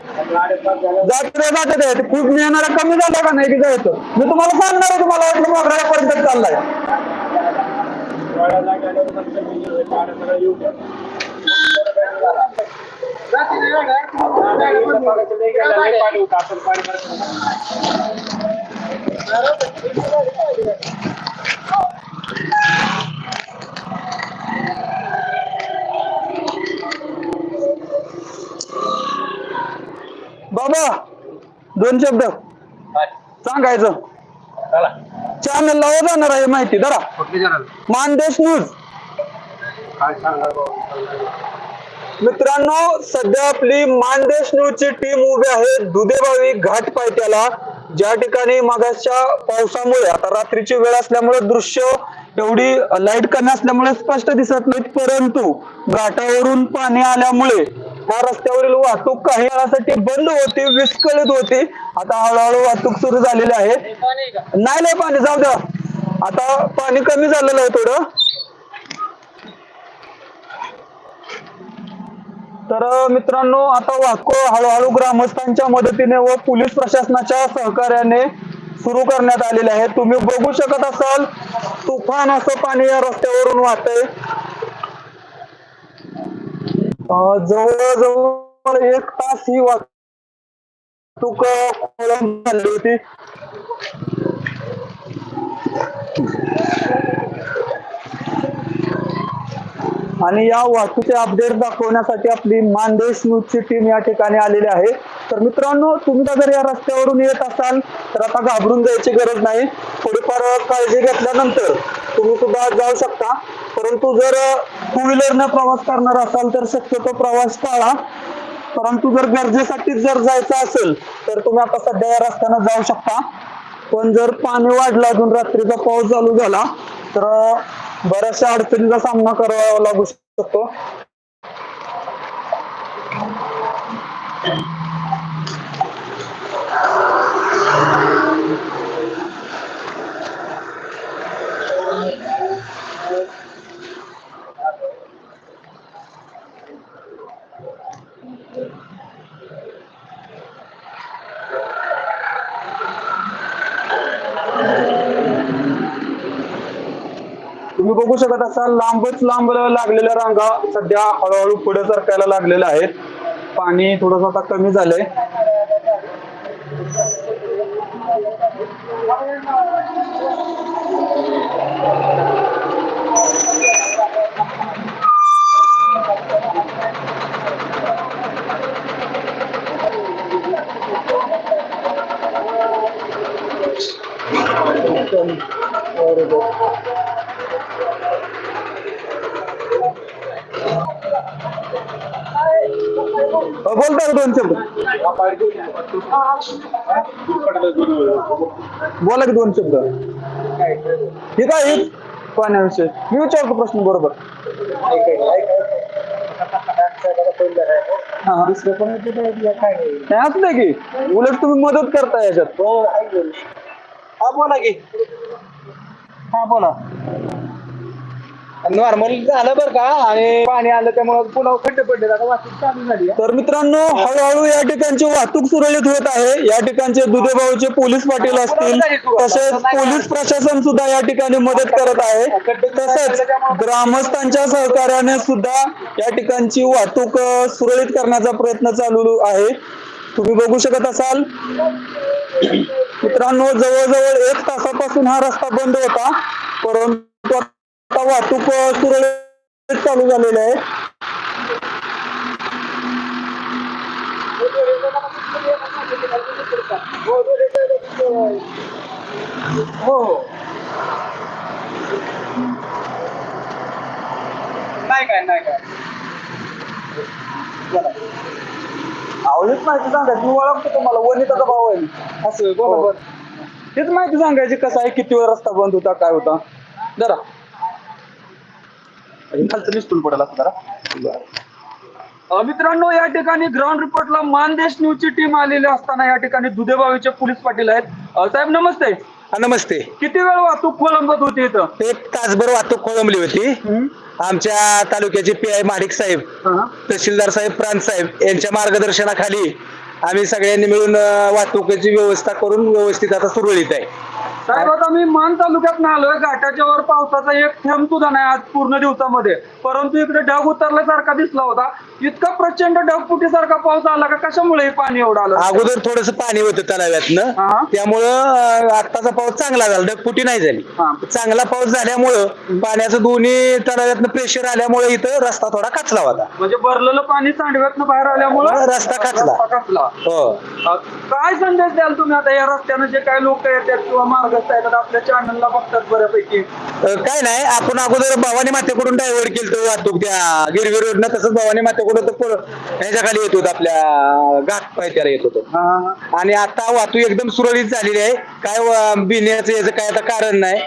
जात रे जात ते. खूप नेणारा कमी झाला का नाही तिथं येतो मी तुम्हाला सांगणार आहे तुम्हाला वाटलं मोगऱ्यापर्यंत चाललाय. बाबा दोन शब्द. सांगायचं. चॅनल लावा जाणार आहे माहिती जरा मानदेश न्यूज. मित्रांनो सध्या आपली मानदेश न्यूजची टीम उभी आहे. दुधेबावी घाट पायथ्याला. ज्या ठिकाणी मागासच्या पावसामुळे आता रात्रीची वेळ असल्यामुळे दृश्य एवढी लाइट कमी असल्यामुळे स्पष्ट दिसत नाहीत. परंतु घाटावरून पाणी आल्यामुळे ह्या रस्त्यावरील वाहतूक काही वेळासाठी बंद होती विस्कळीत होती. आता हळूहळू वाहतूक सुरू झालेली आहे. नाही नाही पाणी जाऊ द्या. आता पाणी कमी झालेलं आहे थोडं. तर मित्रांनो आता वाहतूक हळूहळू ग्रामस्थांच्या मदतीने व पोलीस प्रशासनाच्या सहकार्याने सुरू करण्यात आलेले आहे तुम्ही बघू शकत असाल तुफान असं पाणी या रस्त्यावरून वाहतंय. अं, जवळजवळ एक तास ही वाहतूक खोळंब झाली होती. आणि या वाहतुकीचे अपडेट दाखवण्यासाठी आपली मानदेश न्यूजची टीम या ठिकाणी आलेली आहे. तर मित्रांनो तुम्ही जर या रस्त्यावरून येत असाल तर आता घाबरून जायची गरज नाही. थोडीफार काळजी घेतल्यानंतर तुम्ही सुद्धा जाऊ शकता. परंतु जर टू व्हीलरनं प्रवास करणार असाल तर शक्यतो प्रवास टाळा. परंतु जर गरजेसाठी जर जायचं असेल तर तुम्ही आता सध्या या रस्त्यानं जाऊ शकता. पण जर पाणी वाढलं अजून रात्रीचा पाऊस चालू झाला तर बऱ्याचशा अडचणीचा सामना करावा लागू शकतो तुम्ही बघू शकत असाल लांबच लांब लागलेल्या रांगा सध्या हळूहळू पुढे सरकायला लागलेल्या आहेत. पाणी थोडस आता कमी झालंय. बोलता का दोन शब्द? बोला की दोन शब्द. ठीक आहे पाण्याविषयी मी विचारतो प्रश्न बरोबर. हा, हा. नाही असं नाही की. उलट तुम्ही मदत करता याच्यात. हा बोला की. हा बोला. नॉर्मल झालं बरं का आणि पाणी आलं त्यामुळे पुन्हा खड्डे पडले आता वाहतूक चालू झाली. तर मित्रांनो हळूहळू या ठिकाणची वाहतूक सुरळीत होत आहे. या ठिकाणचे दुधेभाऊचे पोलीस पाटील असतील तसेच पोलीस प्रशासन सुद्धा या ठिकाणी मदत करत आहे. तसेच ग्रामस्थांच्या सहकार्याने सुद्धा या ठिकाणची वाहतूक सुरळीत करण्याचा प्रयत्न चालू आहे. तुम्ही बघू शकत असाल. मित्रांनो जवळजवळ एक तासापासून हा रस्ता बंद होता. परंतु आता वाहतूक सुरळीत चालू झालेली आहे. हो. हो नाही काय नाही काय. आवडीच माहिती सांगायची मी ओळखतो तुम्हाला वनिताचा भाऊ आहे. असं बरोबर. हेच माहिती सांगायची कसं आहे किती वेळ रस्ता बंद होता काय होता? जरा. खालचं निसटून पडेल असं जरा. अं, मित्रांनो या ठिकाणी ग्राउंड रिपोर्टला मानदेश न्यूजची टीम आलेली असताना या ठिकाणी दुधेबावीचे पोलीस पाटील आहेत. साहेब नमस्ते. नमस्ते. किती वेळ वाहतूक खोलंबत होती इथं? एक तासभर वाहतूक खोळंबली होती. आमच्या तालुक्याचे पी आय माडिक साहेब. तहसीलदार साहेब प्रांत साहेब यांच्या मार्गदर्शनाखाली आम्ही सगळ्यांनी मिळून वाहतुकीची व्यवस्था करून व्यवस्थित आता सुरळीत आहे. साहेब आता मी मान तालुक्यात आलोय घाटाच्या वर पावसाचा एक थेंब सुद्धा नाही आज पूर्ण दिवसामध्ये. परंतु इकडे ढग उतरल्यासारखा दिसला होता. इतका प्रचंड ढगफुटीसारखा पाऊस आला का कशामुळे हे पाणी एवढं आलं? अगोदर थोडस पाणी होतं तलाव्यातनं हा. त्यामुळं आत्ताचा पाऊस चांगला झाला. ढगफुटी नाही झाली. हा. चांगला पाऊस झाल्यामुळं पाण्याचं दोन्ही तलाव्यातनं प्रेशर आल्यामुळे इथं रस्ता थोडा कचला होता. म्हणजे भरलेलं पाणी सांडव्यातनं बाहेर आल्यामुळे रस्ता खचला. खचला हो. अ, काय संदेश द्याल तुम्ही आता या रस्त्यानं? जे काही लोक येतात किंवा मार्गस्थ येतात आपल्या चॅनलला बघतात बऱ्यापैकी. अं, काय नाही आपण अगोदर भवानी मातेकडून डायव्हर्ट केलं वाहतूक त्या गिरवी रोडनं तसंच भवानी मातेकडून तर ह्याच्या खाली येत होत आपल्या घाट पायथ्याला येत होतो. आणि आता वाहतूक एकदम सुरळीत झालेली आहे. काय बिन्याचं याचं काय आता कारण नाही.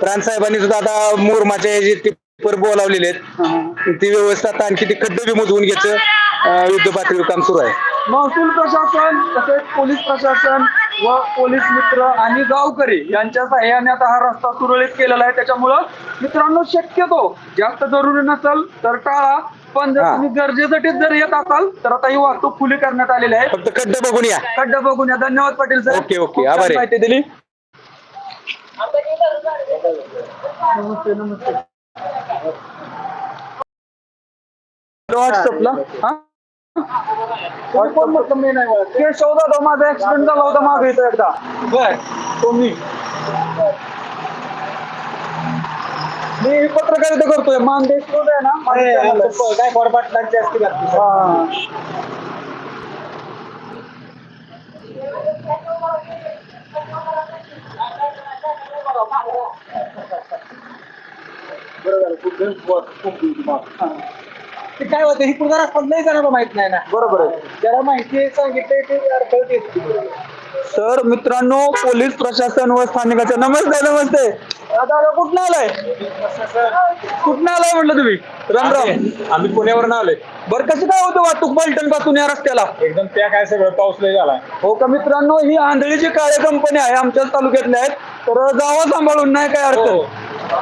प्रांत साहेबांनी सुद्धा आता मोरमाच्या जे टिप्पर बोलावलेले आहेत. ती व्यवस्था आता आणखी ती खड्डे बी मुजवून घ्यायचं युद्ध पातळीवर काम सुरू आहे. महसूल प्रशासन तसेच पोलीस प्रशासन व पोलीस मित्र आणि गावकरी यांच्या सहाय्याने आता हा रस्ता सुरळीत केलेला आहे. त्याच्यामुळं मित्रांनो शक्यतो जास्त जरुरी नसेल तर टाळा. पण जर हा. तुम्ही गरजेसाठी जर येत असाल तर आता ही वाहतूक खुली करण्यात आलेली आहे. फक्त खड्डे बघून या. खड्डा बघून या. धन्यवाद पाटील सर ओके, ओके. आभार. आहे. माहिती दिली. नमस्ते नमस्ते. व्हॉट्सअपला हा? केशव दादा माझा ऍक्सिडेंट झाला होता मागे इथं एकदा. बर. तुम्ही. मी पत्रकारिता करतोय. मानदेश रोड आहे ना? आहे. गायकवाड पाटलांची असते हा. ते काय होतं ही पुढचा रस्ता नाही जणांना माहीत नाही ना. बरोबर आहे. ज्याला माहिती सांगितलंय ते अडथळत येते सर मित्रांनो पोलीस प्रशासन व स्थानिकाच्या नमस्ते नमस्ते. दादा कुठं आलाय? कुठं आलाय म्हटलं तुम्ही? राम राम. आम्ही पुण्यावरून आलोय. बरं कसं काय होतं वाहतूक पलटणपासून या रस्त्याला? एकदम त्या काय सगळं पाऊस लय झालाय. हो का मित्रांनो ही आंधळीची काळे कंपनी आहे आमच्याच तालुक्यातल्या आहेत तर जावा सांभाळून नाही काय हो. अडचण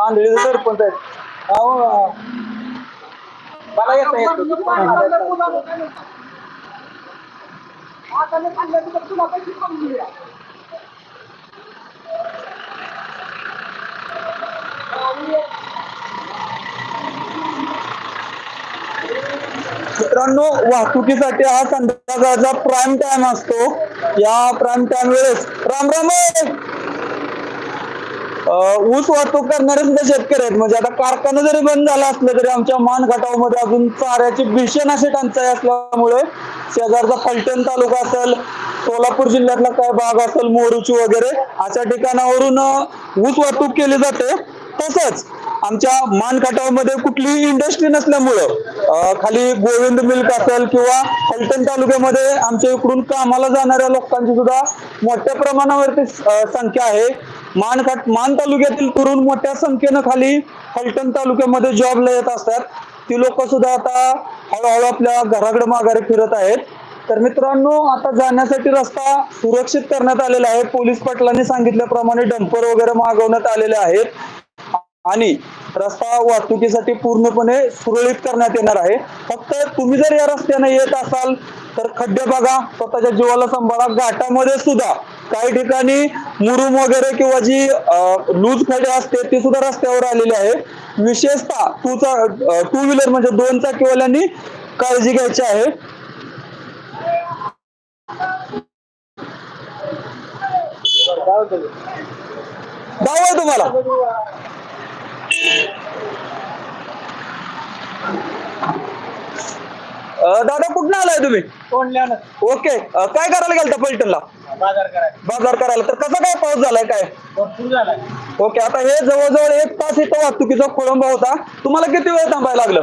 आंधळीचे सरपंच आहेत. अहो, मला येत नाही मित्रांनो वाहतुकीसाठी हा संध्याकाळचा प्राईम टाइम असतो. या प्राईम टाइम वेळेस राम राम! ऊस वाहतूक करणारे सुद्धा शेतकरी आहेत. म्हणजे आता कारखाना जरी बंद झाला असलं तरी आमच्या मानमध्ये अजून चाऱ्याची भीषण अशी टंचाई असल्यामुळे शेजारचा फलटण तालुका असेल सोलापूर जिल्ह्यातला काय भाग असेल मोरूची वगैरे अशा ठिकाणावरून ऊस वाहतूक केली जाते. तसंच आमच्या मानकाटावमध्ये कुठलीही इंडस्ट्री नसल्यामुळं खाली गोविंद मिल्क असेल किंवा फलटण तालुक्यामध्ये आमच्या इकडून कामाला जाणाऱ्या लोकांची सुद्धा मोठ्या प्रमाणावरती संख्या आहे. मान मान तालुक्यातील तरुण मोठ्या संख्येनं खाली फलटण तालुक्यामध्ये जॉबला येत असतात. ती लोक सुद्धा आता हळूहळू आपल्या घराकडे माघारी फिरत आहेत. तर मित्रांनो आता जाण्यासाठी रस्ता सुरक्षित करण्यात आलेला आहे. पोलीस पाटलांनी सांगितल्याप्रमाणे डंपर वगैरे मागवण्यात आलेले आहेत. आणि रस्ता वाहतुकीसाठी पूर्णपणे सुरळीत करण्यात येणार आहे. फक्त तुम्ही जर या रस्त्याने येत असाल तर खड्डे बघा. स्वतःच्या जीवाला सांभाळा. घाटामध्ये सुद्धा काही ठिकाणी मुरुम वगैरे किंवा जी लूज खडे असते ती सुद्धा रस्त्यावर आलेले आहे. विशेषतः टू टू व्हीलर म्हणजे दोन चाकीवाल्यांनी काळजी घ्यायची आहे. गाव आहे तुम्हाला. अं, दादा कुठं आलाय तुम्ही? तोंडल्यानं ओके. अं, काय करायला गेलता पलटणला? बाजार करायला. बाजार करायला. तर कसा काय पाऊस झालाय काय? भरपूर ओके आता हे जवळजवळ एक तास इथं वाहतुकीचा खोळंबा होता. तुम्हाला किती वेळ थांबायला लागलं?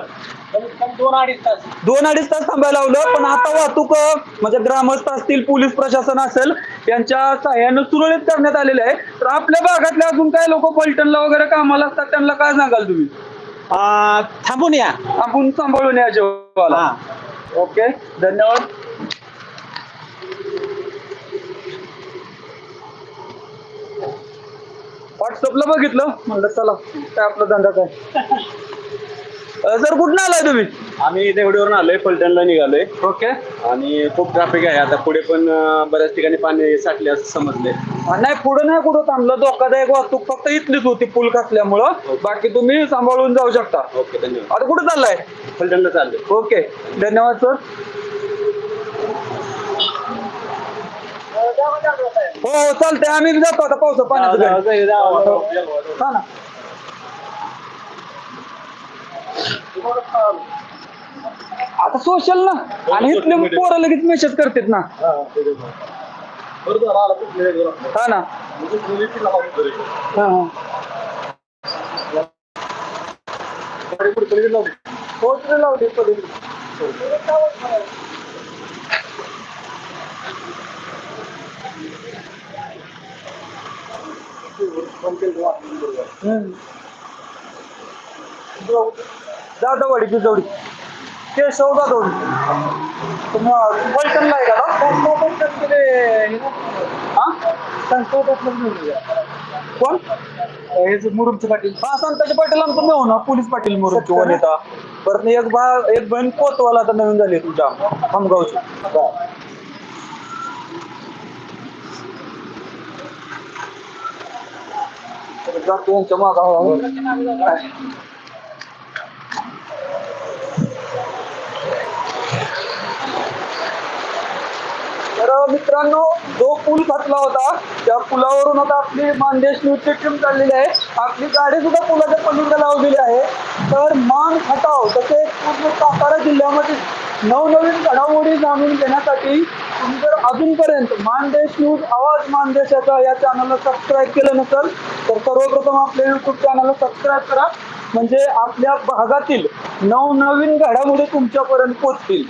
कमीत कमी दोन अडीच तास. दोन अडीच तास थांबायला लावलं पण आता वाहतूक अं, म्हणजे ग्रामस्थ असतील पोलीस प्रशासन असेल यांच्या सहाय्यानं सुरळीत करण्यात आलेले आहे. तर आपल्या भागातले अजून काय लोक पलटणला वगैरे कामाला असतात त्यांना काय सांगाल तुम्ही? थांबून या. आपण सांभाळून या जेव्हा ओके धन्यवाद. व्हॉट्सअपला बघितलं? म्हणलं चला काय आपला धंदा काय? सर कुठं आलाय तुम्ही? आम्ही देवडीवरून आलोय फलटणला निघालोय. ओके. आणि खूप ट्रॅफिक आहे. आता पुढे पण अं, बऱ्याच ठिकाणी पाणी साठले असं समजले नाही पुढे नाही कुठं थांबलं. धोकादायक वाहतूक फक्त इथलीच होती पूल कसल्यामुळं बाकी तुम्ही सांभाळून जाऊ शकता. ओके धन्यवाद. आता कुठं चाललाय? फलटणला चाललोय. ओके धन्यवाद सर. हो हो चालतंय. आम्ही जातो आता पावसा पाण्याचं हा ना. आता सोशल ना. आणि इथले पोरं लगेच मेसेज करतात ना. हा ना. हा, हा. हो लावली पलीकडे. हम्म. जाधववाडी बिजवडी केशव जाधवडी तुम्ही पलटणला आहे का? हा? कोण? मुरुमचे पाटील. हा संताजी पाटील आमचं मेहो ना पोलीस पाटील मुरुमची वन येता? परत एक बा एक बहीण कोतवाला आता नवीन झाली तुमच्या खामगावची. जातो यांच्या मागा तर मित्रांनो जो पूल फाटला होता त्या पुलावरून आता आपली मानदेश न्यूजची टीम चाललेली आहे. आपली गाडी सुद्धा पुलाच्या पलीकडे लावलेली आहे. तर मान खटाव तसेच पूर्ण सातारा जिल्ह्यामध्ये नवनवीन घडामोडी जाणून घेण्यासाठी तुम्ही जर अजूनपर्यंत मानदेश न्यूज आवाज मानदेशाचा या चॅनलला सबस्क्राईब केलं नसेल तर सर्वप्रथम आपल्या युट्यूब चॅनलला सबस्क्राईब करा. म्हणजे आपल्या भागातील नवनवीन घडामोडी तुमच्यापर्यंत पोहोचतील.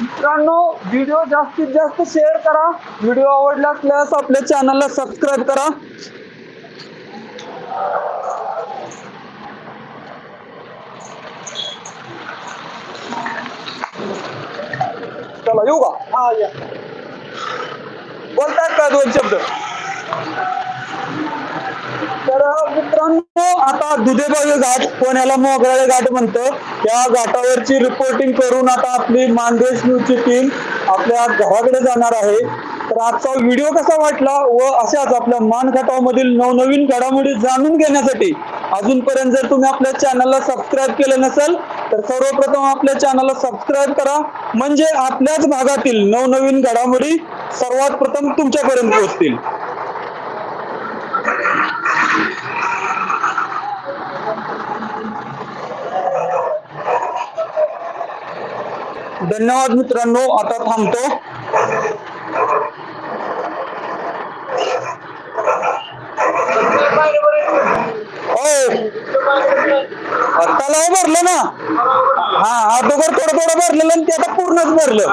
मित्रांनो व्हिडिओ जास्तीत जास्त शेअर करा. व्हिडिओ आवडला असल्यास आपल्या चॅनलला सबस्क्राईब करा. चला येऊ का? हा या. बोलतायत का दोन शब्द? तर मित्रांनो आता दुधेबावी घाट पुण्याला मोगराळे घाट म्हणतो. त्या घाटावरची रिपोर्टिंग करून आता आपली मानदेश न्यूजची टीम आपल्या घराकडे जाणार आहे. तर आजचा व्हिडिओ कसा वाटला व अशाच आपल्या मान मधील नवनवीन घडामोडी जाणून घेण्यासाठी अजूनपर्यंत जर तुम्ही आपल्या चॅनलला सबस्क्राईब केलं नसेल तर सर्वप्रथम आपल्या चॅनलला सबस्क्राईब करा. म्हणजे आपल्याच भागातील नवनवीन घडामोडी सर्वात प्रथम तुमच्यापर्यंत पोहोचतील. धन्यवाद मित्रांनो आता थांबतो. तलाव भरलं ना? हा अगोदर थोडं थोडं भरलेलं आणि ते आता पूर्णच भरलं.